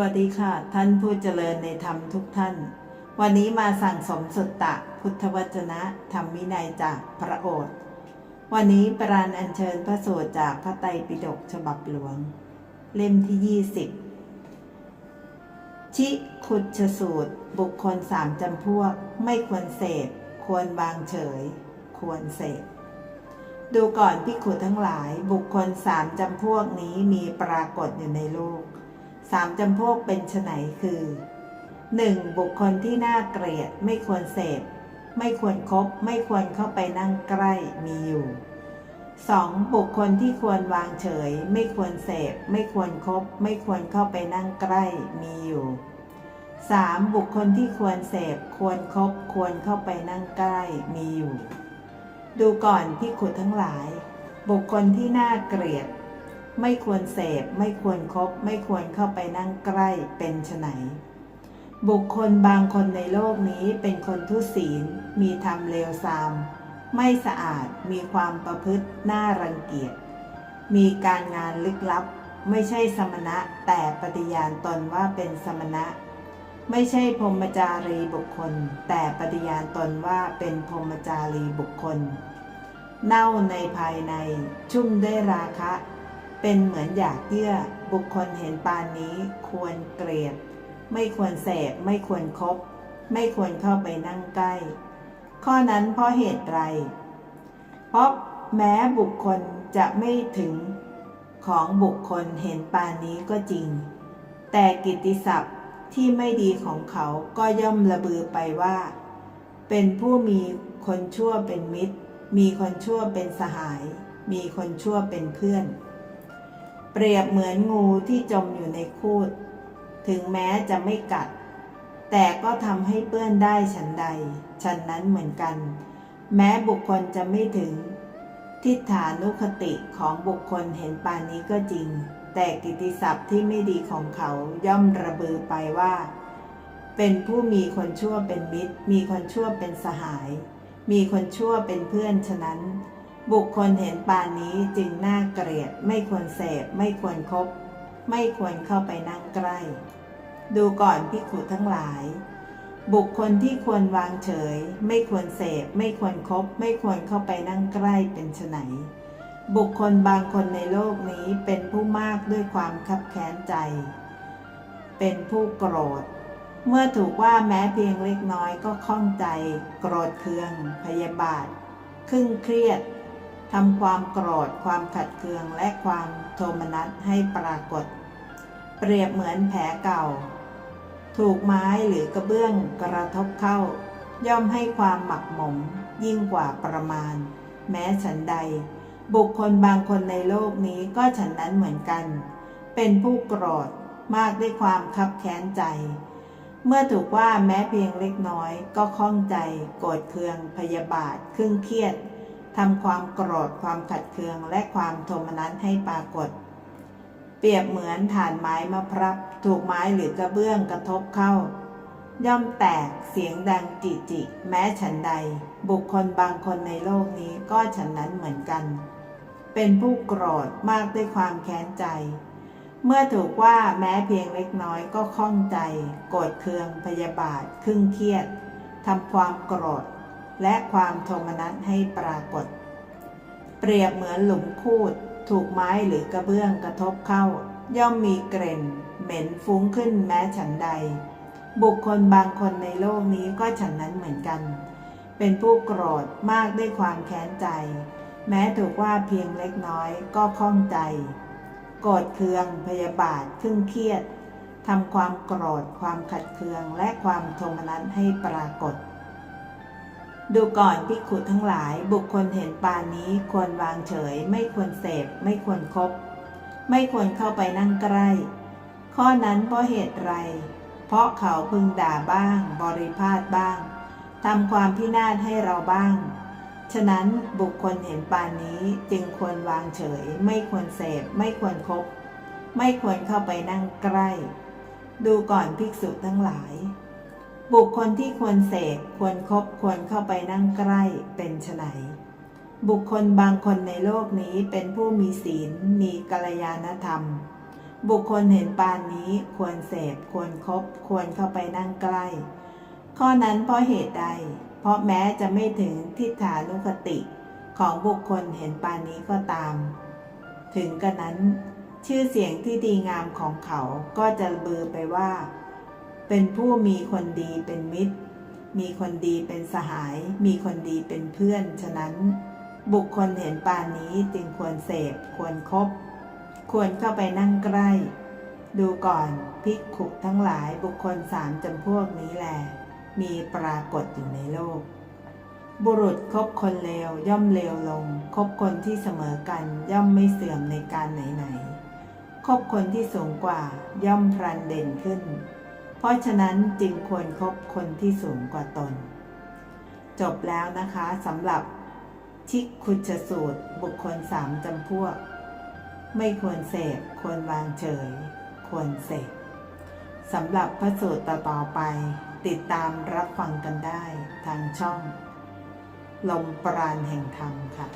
วัสดีค่ะ ท่านผู้เจริญในธรรมทุกท่าน วันนี้มาสั่งสมสุตตะ พุทธวจนะธรรมวินัยจากพระโอษฐ์วันนี้ปรานอัญเชิญพระสูตรจากพระไตรปิฎกฉบับหลวง เล่มที่ 20 ชิคุชสูตร บุคคลสามจำพวก ไม่ควรเสพ ควรวางเฉย ควรเสพดูก่อนพิขุทั้งหลายบุคคลสามจำพวกนี้มีปรากฏอยู่ในโลก สามจำพวกเป็นไนคือ 1. บุคคลที่น่าเกลียดไม่ควรเสพ ไม่ควรครบไม่ควรเข้าไปนั่งใกล้มีอยู่ 2. บุคคลที่ควรวางเฉย ไม่ควรเสพ ไม่ควรครบไม่ควรเข้าไปนั่งใกล้มีอยู่ 3. บุคคลที่ควรเสพ ควรครบควรเข้าไปนั่งใกล้มีอยู่ ดูก่อนที่ขุดทั้งหลาย บุคคลที่น่าเกลียด ไม่ควรเสพไม่ควรครบไม่ควรเข้าไปนั่งใกล้เป็นไนบุคคลบางคนในโลกนี้เป็นคนทุศีล มีธรรมเลวทราม ไม่สะอาดมีความประพฤติน่ารังเกียจ มีการงานลึกลับ ไม่ใช่สมณะแต่ปฏิญาณตนว่าเป็นสมณะ ไม่ใช่พรมจารีบุคคล แต่ปฏิญาณตนว่าเป็นพรมจารีบุคคล เน่าในภายในชุ่มด้วยราคะ เป็นเหมือนอยากเยื่อบุคคลเห็นปานนี้ควรเกลียด ไม่ควรเสพไม่ควรครบไม่ควรเข้าไปนั่งใกล้ ข้อนั้นเพราะเหตุไร เพราะแม้บุคคลจะไม่ถึงของบุคคลเห็นปานนี้ก็จริง แต่กิตติศัพท์ที่ไม่ดีของเขาก็ย่อมระบือไปว่า เป็นผู้มีคนชั่วเป็นมิตร มีคนชั่วเป็นสหาย มีคนชั่วเป็นเพื่อน เปรียบเหมือนงูที่จมอยู่ในคูด ถึงแม้จะไม่กัด แต่ก็ทำให้เปื้อนได้ฉันใด ฉันนั้นเหมือนกัน แม้บุคคลจะไม่ถึง ทิฏฐานุคติของบุคคลเห็นปานนี้ก็จริง แต่กิตติศัพท์ที่ไม่ดีของเขาย่อมระบือไปว่า เป็นผู้มีคนชั่วเป็นมิตร มีคนชั่วเป็นสหาย มีคนชั่วเป็นเพื่อนฉะนั้น บุคคลเห็นปานนี้จึงน่าเกลียด ไม่ควรเสพไม่ควรครบไม่ควรเข้าไปนั่งใกล้ ดูก่อนพิขุทั้งหลาย บุคคลที่ควรวางเฉย ไม่ควรเสพไม่ควรครบไม่ควรเข้าไปนั่งใกล้เป็นไนบุคคลบางคนในโลกนี้เป็นผู้มากด้วยความคับแค้นใจ เป็นผู้โกรธ เมื่อถูกว่าแม้เพียงเล็กน้อยก็ข้องใจ โกรธเคือง พยาบาท ครึ่งเครียด ทำความโกรธ ความขัดเคืองและความโทมนัสให้ปรากฏ เปรียบเหมือนแผลเก่า ถูกไม้หรือกระเบื้องกระทบเข้า ย่อมให้ความหมักหมมยิ่งกว่าประมาณ แม้ฉันใด บุคคลบางคนในโลกนี้ก็ฉันนั้นเหมือนกัน เป็นผู้โกรธมากด้วยความคับแค้นใจ เมื่อถูกว่าแม้เพียงเล็กน้อยก็ข้องใจ โกรธเคืองพยาบาทครึ่งเครียด ทำความโกรธความขัดเคืองและความโทมนัสให้ปรากฏ เปรียบเหมือนฐานไม้มะพร้าวถูกไม้หรือกระเบื้องกระทบเข้า ย่อมแตกเสียงดังจิจิ แม้ฉันใด บุคคลบางคนในโลกนี้ก็ฉันนั้นเหมือนกัน เป็นผู้โกรธมากด้วยความแค้นใจ เมื่อถูกว่าแม้เพียงเล็กน้อยก็ข้องใจ โกรธเคืองพยาบาทครึ่งเครียดทำความโกรธ และความโทมนัสให้ปรากฏ เปรียบเหมือนหลุมคูด ถูกไม้หรือกระเบื้องกระทบเข้า ย่อมมีเกร็นเหม็นฟุ้งขึ้นแม้ฉันใด บุคคลบางคนในโลกนี้ก็ฉันนั้นเหมือนกัน เป็นผู้โกรธมากด้วยความแค้นใจ แม้ถูกว่าเพียงเล็กน้อยก็ข้องใจ โกรธเคืองพยาบาทครึ่งเครียดทำความโกรธความขัดเคืองและความโทมนัสให้ปรากฏ ดูก่อนพิขุทั้งหลายบุคคลเห็นปานนี้ควรวางเฉย ไม่ควรเสพ ไม่ควรครบไม่ควรเข้าไปนั่งใกล้ ข้อนั้นเพราะเหตุไร เพราะเขาพึงด่าบ้าง บริพาทบ้างทำความพินาศให้เราบ้าง ฉะนั้นบุคคลเห็นปานนี้จึงควรวางเฉย ไม่ควรเสพ ไม่ควรครบไม่ควรเข้าไปนั่งใกล้ ดูก่อนภิกษุทั้งหลาย บุคคลที่ควรเสพควรครบควรเข้าไปนั่งใกล้เป็นไฉนบุคคลบางคนในโลกนี้เป็นผู้มีศีลมีกัลยาณธรรม บุคคลเห็นปานนี้ควรเสพควรครบควรเข้าไปนั่งใกล้ ข้อนั้นเพราะเหตุใด เพราะแม้จะไม่ถึงทิฏฐานุคติของบุคคลเห็นปานนี้ก็ตาม ถึงกระนั้น ชื่อเสียงที่ดีงามของเขาก็จะเบือไปว่า เป็นผู้มีคนดีเป็นมิตร มีคนดีเป็นสหาย มีคนดีเป็นเพื่อน ฉะนั้น บุคคลเห็นปานนี้จึงควรเสพ ควรครบ ควรเข้าไปนั่งใกล้ ดูก่อนภิกขุทั้งหลายบุคคลสามจำพวกนี้แหลมีปรากฏอยู่ในโลก บุรุษคบคนเลวย่อมเลวลง คบคนที่เสมอกันย่อมไม่เสื่อมในการไหนๆคบคนที่สูงกว่าย่อมพลันเด่นขึ้น เพราะฉะนั้นจึงควรคบคนที่สูงกว่าตน จบแล้วนะคะสำหรับชิกคุชสูตรบุคคลสามจำพวก ไม่ควรเสพควรวางเฉย ควรเสพสำหรับพระสูตรต่อๆไป ติดตามรับฟังกันได้ทางช่อง ลมปราณแห่งธรรมค่ะ